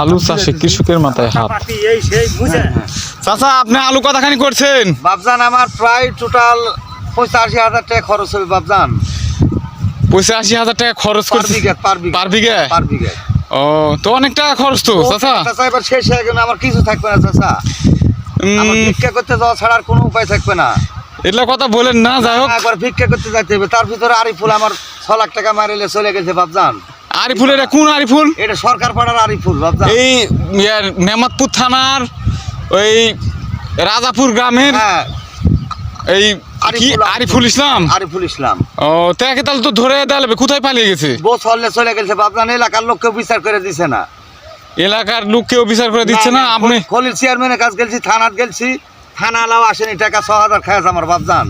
আলু চাষে কৃষকের মাথায় হাত। সেই বুঝে চাচা আপনি আলু কতখানি করছেন? বাবজান আমার প্রায় টোটাল পঁচাশি হাজার টাকা খরচ হবে বাবজান পঁচাশি হাজার টাকা খরচ করছে? পার বিঘা পার বিঘা ও তো অনেক টাকা খরচ তো চাচা? চাচা এবার শেষ হয়ে গেলে আমার কিছু থাকবে না চাচা। আমার ভিক্ষা করতে যাওয়া ছাড়া আর কোনো উপায় থাকবে না। এগুলা কথা বলেন না যাই হোক। একবার ভিক্ষা করতে যাইতে হবে। তার ভিতরে আরিফুল আমার ছ লাখ টাকা মারিলে চলে গেছে বাবজান আরিফুল এটা কোন আরিফুল? এটা সরকার পাড়ার আরিফুল এই নেমাতপুর থানার ওই রাজাপুর গ্রামের হ্যাঁ। এই কি? আরিফুল- ইসলাম? আরিফুল ইসলাম। ও তাকে তাহলে তো ধরে দেওয়া কোথায় পালিয়ে গেছে? বউ ছলে চলে গেছে বাবজান এলাকার লোককে বিচার করে দিছে না। এলাকার লোক কেউ বিচার করে দিচ্ছে না? আপনি খলিল চেয়ারম্যানের কাছে গেছি থানাত গেছি থানা আলাও আসেনি টাকা ছ হাজার খাইছে আমার বাবজান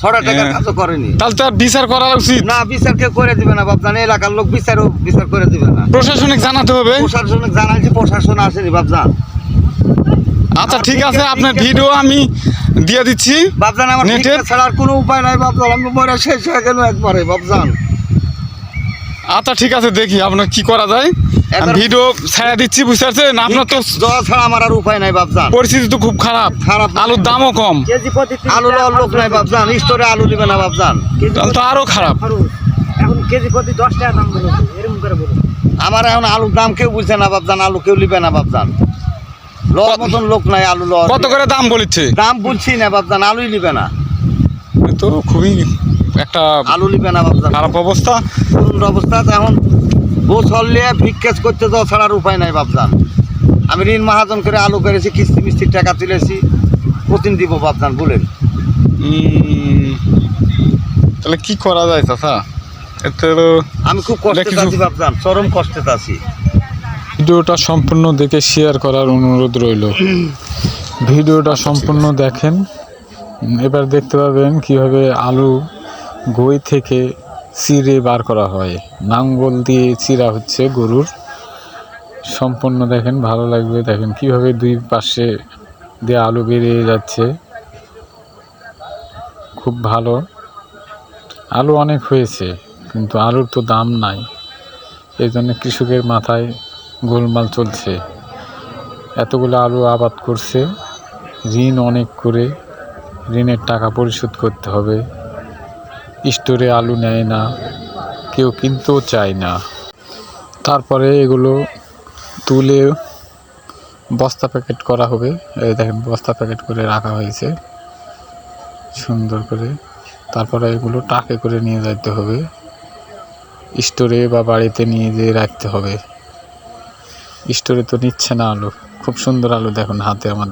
ছটা টাকার হ্যাঁ। কাজও করেনি। তাহলে তো বিচার করা উচিত। না বিচার কেউ করে দিবে না বাবজান এলাকার লোক বিচারও বিচার করে দিবে না। প্রশাসনিক জানাতে হবে? প্রশাসনিক জানাইছি প্রশাসন আসেনি বাপজান। আচ্ছা ঠিক আছে আপনার ভিডিও আমি দিয়ে দিচ্ছি। বাবজান আমার নেটের- ছাড়ার কোনো উপায় নাই বাবজান আমি মরে শেষ হয়ে গেল একবারে বাবজান আচ্ছা ঠিক আছে দেখি আপনার কি করা যায়। ভিডিও ছেড়ে দিচ্ছি বুঝতে পারছেন? আপনার তো জল ছাড়া আমার আর উপায় নাই বাবজান পরিস্থিতি তো খুব খারাপ। খারাপ। আলুর দামও কম। কেজি প্রতি তিন আলু লোক নাই বাবজান স্টোরে আলু নিবে না তাহলে তো আরও খারাপ। এখন কেজি প্রতি দশ টাকা দাম বলেছে এরকম করে বলুন আমার এখন আলুর দাম কেউ বুঝছে না বাবজান আলু কেউ নিবে না বাবজান লওয়ার মতন লোক নাই আলু লওয়ার। কত করে দাম বলেছে? দাম বুঝছি না বাবজান আলুই নিবে না। তো খুবই একটা আলু নিবে না বাবজান খারাপ অবস্থা। করুণ অবস্থা। এখন বউ চললে ভিক্ষেস করতে যাওয়া ছাড়ার উপায় নাই বাবজান আমি ঋণ মহাজন করে আলু করেছি কিস্তি মিস্তির টাকা তুলেছি। প্রতিদিন দিব বাবজান বলেন। তাহলে কি করা যায় চাচা? এতে আমি খুব কষ্টে আছি বাবজান চরম কষ্টে আছি। ভিডিওটা সম্পূর্ণ দেখে শেয়ার করার অনুরোধ রইল। ভিডিওটা সম্পূর্ণ দেখেন। এবার দেখতে পাবেন কীভাবে আলু গই থেকে চিরে বার করা হয়। নাঙ্গল দিয়ে চিরা হচ্ছে গরুর। সম্পূর্ণ দেখেন, ভালো লাগবে দেখেন কীভাবে দুই পাশে দিয়ে আলু বেরিয়ে যাচ্ছে। খুব ভালো। আলু অনেক হয়েছে, কিন্তু আলুর তো দাম নাই। এই জন্য কৃষকের মাথায় গোলমাল চলছে। এতগুলো আলু আবাদ করছে। ঋণ অনেক করে ঋণের টাকা পরিশোধ করতে হবে। স্টোরে আলু নেয় না, কেউ কিনতেও চায় না। তারপরে এগুলো তুলে বস্তা প্যাকেট করা হবে। এই দেখেন, বস্তা প্যাকেট করে রাখা হয়েছে। সুন্দর করে। তারপরে এগুলো টাকে করে নিয়ে যেতে হবে। স্টোরে বা বাড়িতে নিয়ে যেয়ে রাখতে হবে। স্টোরে তো নিচ্ছে না আলু। খুব সুন্দর আলু দেখুন হাতে আমার।